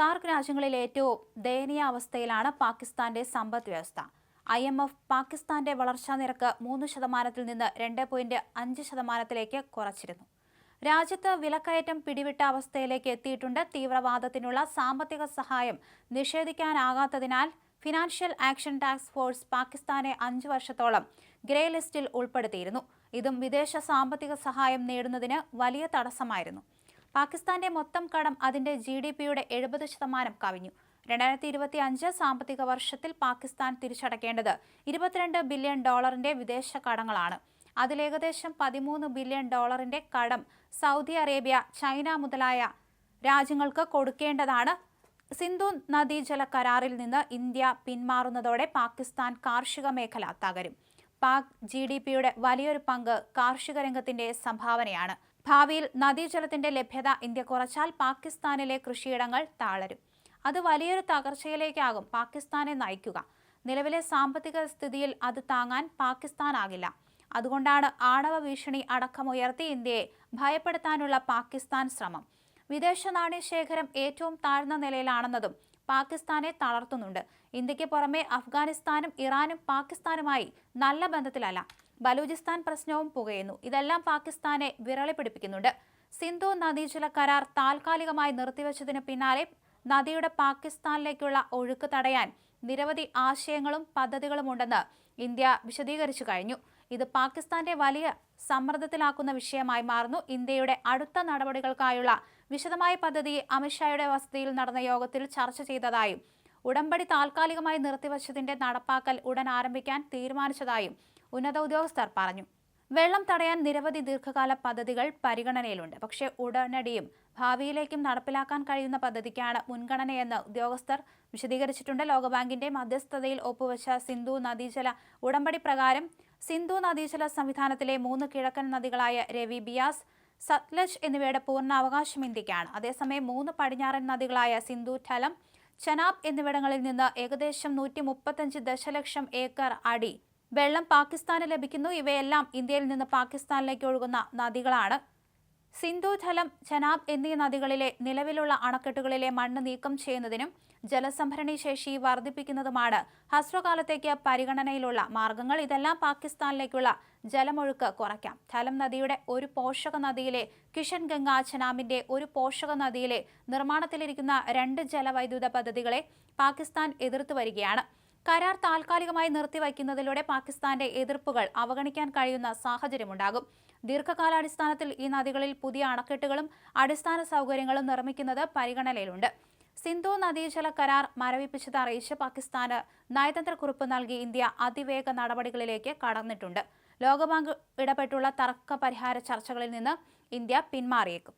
സാർക്ക് രാജ്യങ്ങളിൽ ഏറ്റവും ദയനീയ അവസ്ഥയിലാണ് പാകിസ്ഥാന്റെ സമ്പദ് വ്യവസ്ഥ. ഐ എം എഫ് പാകിസ്ഥാന്റെ വളർച്ചാ നിരക്ക് മൂന്ന് ശതമാനത്തിൽ നിന്ന് രണ്ട് പോയിന്റ് അഞ്ച് ശതമാനത്തിലേക്ക് കുറച്ചിരുന്നു. രാജ്യത്ത് വിലക്കയറ്റം പിടിവിട്ട അവസ്ഥയിലേക്ക് എത്തിയിട്ടുണ്ട്. തീവ്രവാദത്തിനുള്ള സാമ്പത്തിക സഹായം നിഷേധിക്കാനാകാത്തതിനാൽ ഫിനാൻഷ്യൽ ആക്ഷൻ ടാസ്ക് ഫോഴ്സ് പാകിസ്ഥാനെ അഞ്ചു വർഷത്തോളം ഗ്രേ ലിസ്റ്റിൽ ഉൾപ്പെടുത്തിയിരുന്നു. ഇതും വിദേശ സാമ്പത്തിക സഹായം നേടുന്നതിന് വലിയ തടസ്സമായിരുന്നു. പാകിസ്ഥാന്റെ മൊത്തം കടം അതിന്റെ ജി ഡി പിയുടെ എഴുപത് ശതമാനം കവിഞ്ഞു. രണ്ടായിരത്തി ഇരുപത്തി അഞ്ച് സാമ്പത്തിക വർഷത്തിൽ പാകിസ്ഥാൻ തിരിച്ചടക്കേണ്ടത് ഇരുപത്തിരണ്ട് ബില്യൺ ഡോളറിന്റെ വിദേശ കടങ്ങളാണ്. അതിലേകദേശം പതിമൂന്ന് ബില്യൺ ഡോളറിന്റെ കടം സൗദി അറേബ്യ ചൈന മുതലായ രാജ്യങ്ങൾക്ക് കൊടുക്കേണ്ടതാണ്. സിന്ധു നദീജല കരാറിൽ നിന്ന് ഇന്ത്യ പിന്മാറുന്നതോടെ പാകിസ്ഥാൻ കാർഷിക മേഖല തകരും. പാക് ജി ഡി പിയുടെ വലിയൊരു പങ്ക് കാർഷിക രംഗത്തിന്റെ സംഭാവനയാണ്. ഭാവിയിൽ നദീജലത്തിന്റെ ലഭ്യത ഇന്ത്യ കുറച്ചാൽ പാകിസ്ഥാനിലെ കൃഷിയിടങ്ങൾ താളരും. അത് വലിയൊരു തകർച്ചയിലേക്കാകും പാകിസ്ഥാനെ നയിക്കുക. നിലവിലെ സാമ്പത്തിക സ്ഥിതിയിൽ അത് താങ്ങാൻ പാകിസ്ഥാനാകില്ല. അതുകൊണ്ടാണ് ആണവ ഭീഷണി അടക്കമുയർത്തി ഇന്ത്യയെ ഭയപ്പെടുത്താനുള്ള പാകിസ്ഥാൻ ശ്രമം. വിദേശ നാണ്യശേഖരം ഏറ്റവും താഴ്ന്ന നിലയിലാണെന്നതും പാകിസ്ഥാനെ തളർത്തുന്നുണ്ട്. ഇന്ത്യയ്ക്ക് പുറമെ അഫ്ഗാനിസ്ഥാനും ഇറാനും പാകിസ്ഥാനുമായി നല്ല ബന്ധത്തിലല്ല. ബലൂചിസ്ഥാൻ പ്രശ്നവും പുകയുന്നു. ഇതെല്ലാം പാകിസ്ഥാനെ വിരളി പിടിപ്പിക്കുന്നുണ്ട് സിന്ധു നദീജല കരാർ താൽക്കാലികമായി നിർത്തിവെച്ചതിന് പിന്നാലെ നദിയുടെ പാകിസ്ഥാനിലേക്കുള്ള ഒഴുക്ക് തടയാൻ നിരവധി ആശയങ്ങളും പദ്ധതികളുമുണ്ടെന്ന് ഇന്ത്യ വിശദീകരിച്ചു കഴിഞ്ഞു. ഇത് പാകിസ്ഥാന്റെ വലിയ സമ്മർദ്ദത്തിലാക്കുന്ന വിഷയമായി മാറുന്നു. ഇന്ത്യയുടെ അടുത്ത നടപടികൾക്കായുള്ള വിശദമായ പദ്ധതി അമിത്ഷായുടെ വസതിയിൽ നടന്ന യോഗത്തിൽ ചർച്ച ചെയ്തതായും ഉടമ്പടി താൽക്കാലികമായി നിർത്തിവച്ചതിന്റെ നടപ്പാക്കൽ ഉടൻ ആരംഭിക്കാൻ തീരുമാനിച്ചതായും ഉന്നത ഉദ്യോഗസ്ഥർ പറഞ്ഞു. വെള്ളം തടയാൻ നിരവധി ദീർഘകാല പദ്ധതികൾ പരിഗണനയിലുണ്ട്. പക്ഷേ ഉടനടിയും ഭാവിയിലേക്കും നടപ്പിലാക്കാൻ കഴിയുന്ന പദ്ധതിക്കാണ് മുൻഗണനയെന്ന് ഉദ്യോഗസ്ഥർ വിശദീകരിച്ചിട്ടുണ്ട്. ലോകബാങ്കിന്റെ മധ്യസ്ഥതയിൽ ഒപ്പുവച്ച സിന്ധു നദീജല ഉടമ്പടി പ്രകാരം സിന്ധു നദീജല സംവിധാനത്തിലെ മൂന്ന് കിഴക്കൻ നദികളായ രവി ബിയാസ് സത്ലജ് എന്നിവയുടെ പൂർണ അവകാശം ഇന്ത്യക്കാണ്. അതേസമയം മൂന്ന് പടിഞ്ഞാറൻ നദികളായ സിന്ധു ഠലം ചനാബ് എന്നിവിടങ്ങളിൽ നിന്ന് ഏകദേശം നൂറ്റി ദശലക്ഷം ഏക്കർ അടി വെള്ളം പാകിസ്ഥാന് ലഭിക്കുന്നു. ഇവയെല്ലാം ഇന്ത്യയിൽ നിന്ന് പാകിസ്ഥാനിലേക്ക് ഒഴുകുന്ന നദികളാണ്. സിന്ധു ജലം ചനാബ് എന്നീ നദികളിലെ നിലവിലുള്ള അണക്കെട്ടുകളിലെ മണ്ണ് നീക്കം ചെയ്യുന്നതിനും ജലസംഭരണി ശേഷി വർദ്ധിപ്പിക്കുന്നതുമാണ് ഹ്രസ്വകാലത്തേക്ക് പരിഗണനയിലുള്ള മാർഗങ്ങൾ. ഇതെല്ലാം പാകിസ്ഥാനിലേക്കുള്ള ജലമൊഴുക്ക് കുറയ്ക്കാം. ധലം നദിയുടെ ഒരു പോഷക നദിയിലെ കിഷൻ ഗംഗ ചനാമിന്റെ ഒരു പോഷക നദിയിലെ നിർമ്മാണത്തിലിരിക്കുന്ന രണ്ട് ജലവൈദ്യുത പദ്ധതികളെ പാകിസ്ഥാൻ എതിർത്തു വരികയാണ്. കരാർ താൽക്കാലികമായി നിർത്തിവയ്ക്കുന്നതിലൂടെ പാകിസ്ഥാന്റെ എതിർപ്പുകൾ അവഗണിക്കാൻ കഴിയുന്ന സാഹചര്യമുണ്ടാകും. ദീർഘകാലാടിസ്ഥാനത്തിൽ ഈ നദികളിൽ പുതിയ അണക്കെട്ടുകളും അടിസ്ഥാന സൗകര്യങ്ങളും നിർമ്മിക്കുന്നത് പരിഗണനയിലുണ്ട്. സിന്ധു നദീജല കരാർ മരവിപ്പിച്ചത് അറിയിച്ച് പാകിസ്ഥാന് നയതന്ത്ര കുറിപ്പ് നൽകി ഇന്ത്യ അതിവേഗ നടപടികളിലേക്ക് കടന്നിട്ടുണ്ട്. ലോകബാങ്ക് ഇടപെട്ടുള്ള തർക്ക പരിഹാര ചർച്ചകളിൽ നിന്ന് ഇന്ത്യ പിന്മാറിയേക്കും.